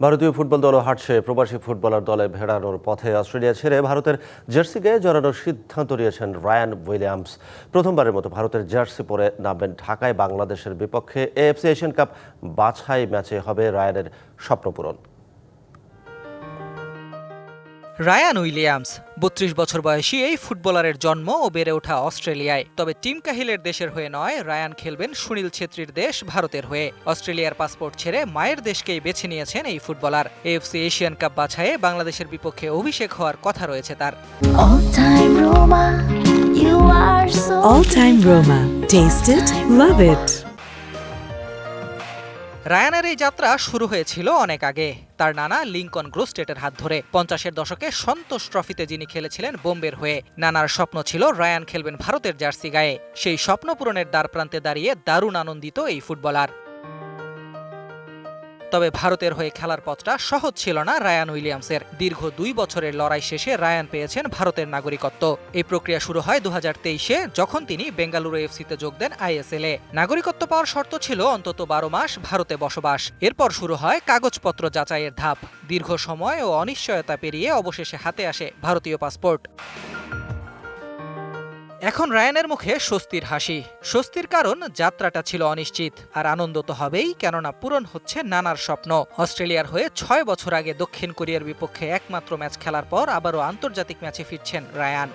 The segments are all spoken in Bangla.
ভারতীয় ফুটবল দল হাঁটছে প্রবাসী ফুটবলার দলে ভেড়ানোর পথে অস্ট্রেলিয়া ছেড়ে ভারতের জার্সি গায়ে জড়ানোর সিদ্ধান্ত নিয়েছেন রায়ান উইলিয়ামস। প্রথমবারের মতো ভারতের জার্সি পরে নামবেন ঢাকায়। বাংলাদেশের বিপক্ষে এএফসি এশিয়ান কাপ বাছাই ম্যাচে হবে রায়ানের স্বপ্নপূরণ রায়ান উইলিয়ামস বত্রিশ বছর বয়সী এই ফুটবলারের জন্ম ও বেড়ে ওঠা অস্ট্রেলিয়ায় তবে টিম কাহিলের দেশের হয়ে নয় রায়ান খেলবেন সুনীল ছেত্রীর দেশ ভারতের হয়ে অস্ট্রেলিয়ার পাসপোর্ট ছেড়ে মায়ের দেশকেই বেছে নিয়েছেন এই ফুটবলার এএফসি এশিয়ান কাপ বাছাইয়ে বাংলাদেশের বিপক্ষে অভিষেক হওয়ার কথা রয়েছে তার All time Roma, you are so All Time Roma. Taste it, love it. রায়ানের এই যাত্রা শুরু হয়েছিল অনেক আগে। তার নানা লিঙ্কন গ্রোস্টেটের হাত ধরে। পঞ্চাশের দশকে সন্তোষ ট্রফিতে যিনি খেলেছিলেন বোম্বের হয়ে, নানার স্বপ্ন ছিল রায়ান খেলবেন ভারতের জার্সি গায়ে। সেই স্বপ্ন পূরণের দ্বার প্রান্তে দাঁড়িয়ে দারুণ আনন্দিত এই ফুটবলার। তবে ভারতের হয়ে খেলার পথটা সহজ ছিল না রায়ান উইলিয়ামসের। দীর্ঘ দুই বছরের লড়াই শেষে রায়ান পেয়েছেন ভারতের নাগরিকত্ব। এই প্রক্রিয়া শুরু হয় দু তেইশে, যখন তিনি বেঙ্গালুরু এফসিতে যোগ দেন আইএসএল এ। নাগরিকত্ব পাওয়ার শর্ত ছিল অন্তত বারো মাস ভারতে বসবাস। এরপর শুরু হয় কাগজপত্র যাচাইয়ের ধাপ। দীর্ঘ সময় ও অনিশ্চয়তা পেরিয়ে অবশেষে হাতে আসে ভারতীয় পাসপোর্ট। এখন রায়ানের মুখে স্বস্তির হাসি। স্বস্তির কারণ যাত্রাটা ছিল অনিশ্চিত, আর আনন্দ তো হবেই, কেননা পূরণ হচ্ছে নানার স্বপ্ন। অস্ট্রেলিয়ার হয়ে ছয় বছর আগে দক্ষিণ কোরিয়ার বিপক্ষে একমাত্র ম্যাচ খেলার পর আবারও আন্তর্জাতিক ম্যাচে ফিরছেন রায়ান।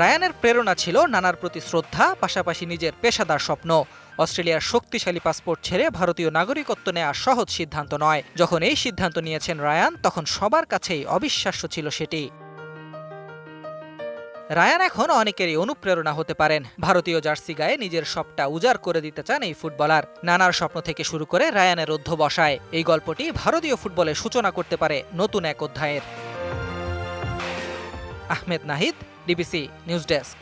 রায়ানের প্রেরণা ছিল নানার প্রতি শ্রদ্ধা, পাশাপাশি নিজের পেশাদার স্বপ্ন। অস্ট্রেলিয়ার শক্তিশালী পাসপোর্ট ছেড়ে ভারতীয় নাগরিকত্ব নেওয়া সহজ সিদ্ধান্ত নয়। যখন এই সিদ্ধান্ত নিয়েছেন রায়ান, তখন সবার কাছেই অবিশ্বাস্য ছিল সেটি। রায়ান এখন অনেকেরই অনুপ্রেরণা হতে পারেন। ভারতীয় জার্সি গায়ে নিজের সবটা উজাড় করে দিতে চান এই ফুটবলার। নানার স্বপ্ন থেকে শুরু করে রায়ানের অধ্যবসায়। এই গল্পটি ভারতীয় ফুটবলে সূচনা করতে পারে নতুন এক অধ্যায়ের। Ahmed Nahid DBC news desk.